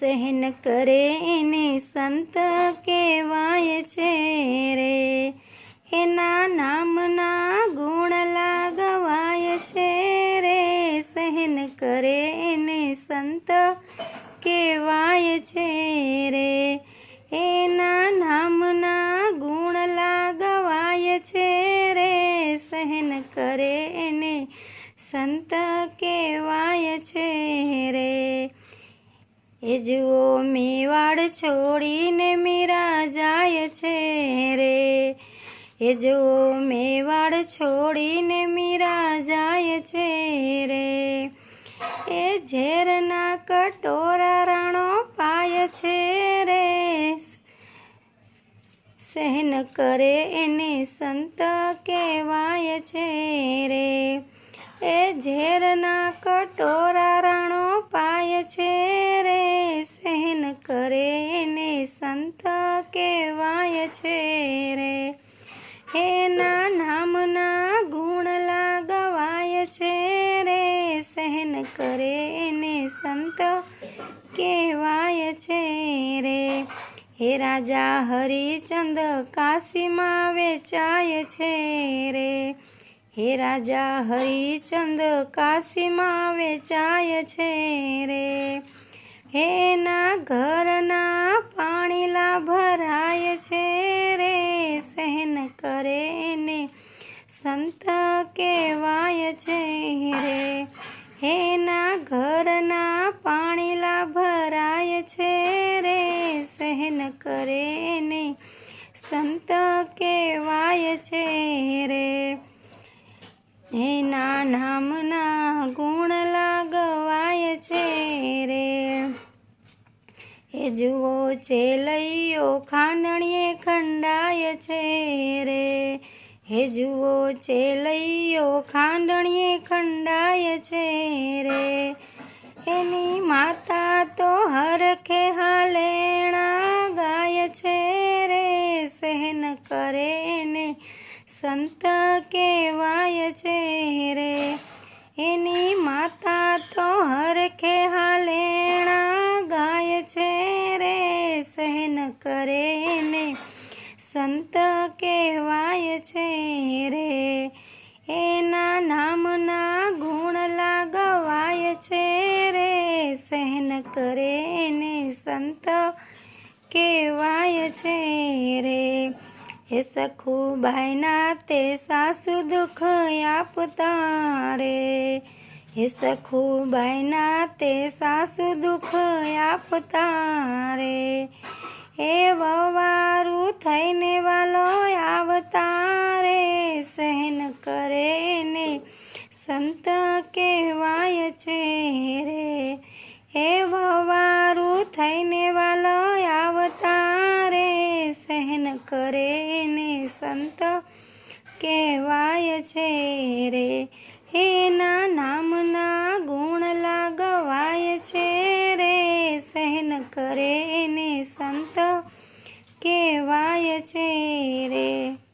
સહન કરે એને સંત કહેવાય છે રે. એના નામના ગુણ લાગવાય છે રે. સહન કરે એને સંત કહેવાય છે રે. એના નામના ગુણ લાગવાય છે રે. સહન કરે એને સંત કહેવાય છે રે. એ જુઓ મેવાડ છોડીને મીરા જાય છે રે. એ જુઓ મેવાડ છોડીને મીરા જાય છે રે. એ ઝેરના કટોરા રાણો પાય છે રે. સહન કરે એને સંત કહેવાય છે રે. એ ઝેરના કટોરા કરે ને સંત કહેવાય છે રે. એના નામના ગુણ લાગવાય છે રે. સહન કરે ને સંત કહેવાય છે રે. હે રાજા હરિચંદ કાશીમાં વેચાય છે રે. હે રાજા હરિચંદ કાશીમાં વેચાય છે રે. એના ઘરના પાણીલા ભરાય છે રે, સહન કરે ને સંત કહેવાય છે રે. એના ઘરના પાણીલા ભરાય છે રે, સહન કરે ને સંત કહેવાય છે રે. એના નામના ગુણ એ છે લઈઓ ખાંડણીએ ખંડાય છે રે. હે જુઓ ચેલૈયો ખાંડણીએ ખંડાય છે રે. એની માતા તો હરખે હાલેણા ગાય છે રે. સહન કરે ને સંત કહેવાય છે રે. એની માતા તો હરખે સંત કહેવાય છે રે. એના નામના ગુણ લાગવાય છે રે. સહન કરે ને સંત કહેવાય છે રે. હે સખુબાઈના તે સાસુ દુઃખ આપતા રે. હે સખુબાઈના તે સાસુ દુઃખ આપતા રે. એ વવારું સંત કહેવાય છે રે. એ વવારું થઈને વાલો આવતા રે સહન કરે ને સંત કહેવાય છે રે. એના નામના ગુણ લાગવાય છે રે, સહન કરે ને સંત કહેવાય છે રે.